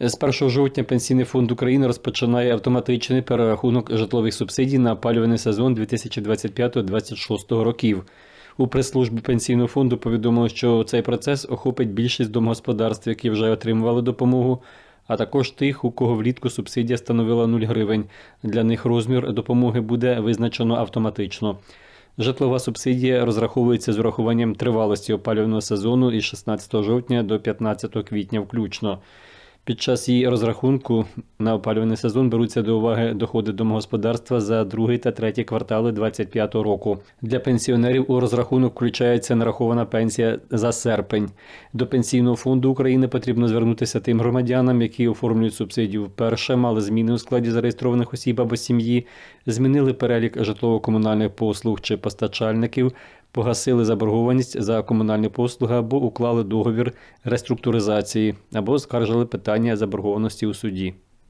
З 1 жовтня Пенсійний фонд України розпочинає автоматичний перерахунок житлових субсидій на опалювальний сезон 2025-2026 років. У прес-службі пенсійного фонду повідомили, що цей процес охопить більшість домогосподарств, які вже отримували допомогу, а також тих, у кого влітку субсидія становила 0 гривень. Для них розмір допомоги буде визначено автоматично. Житлова субсидія розраховується з урахуванням тривалості опалювального сезону із 16 жовтня до 15 квітня включно. Під час її розрахунку на опалювальний сезон беруться до уваги доходи домогосподарства за другий та третій квартали 2025 року. Для пенсіонерів у розрахунок включається нарахована пенсія за серпень. До пенсійного фонду України потрібно звернутися тим громадянам, які оформлюють субсидію вперше, мали зміни у складі зареєстрованих осіб або сім'ї, змінили перелік житлово-комунальних послуг чи постачальників, погасили заборгованість за комунальні послуги або уклали договір реструктуризації, або скаржили питання заборгованості у суді.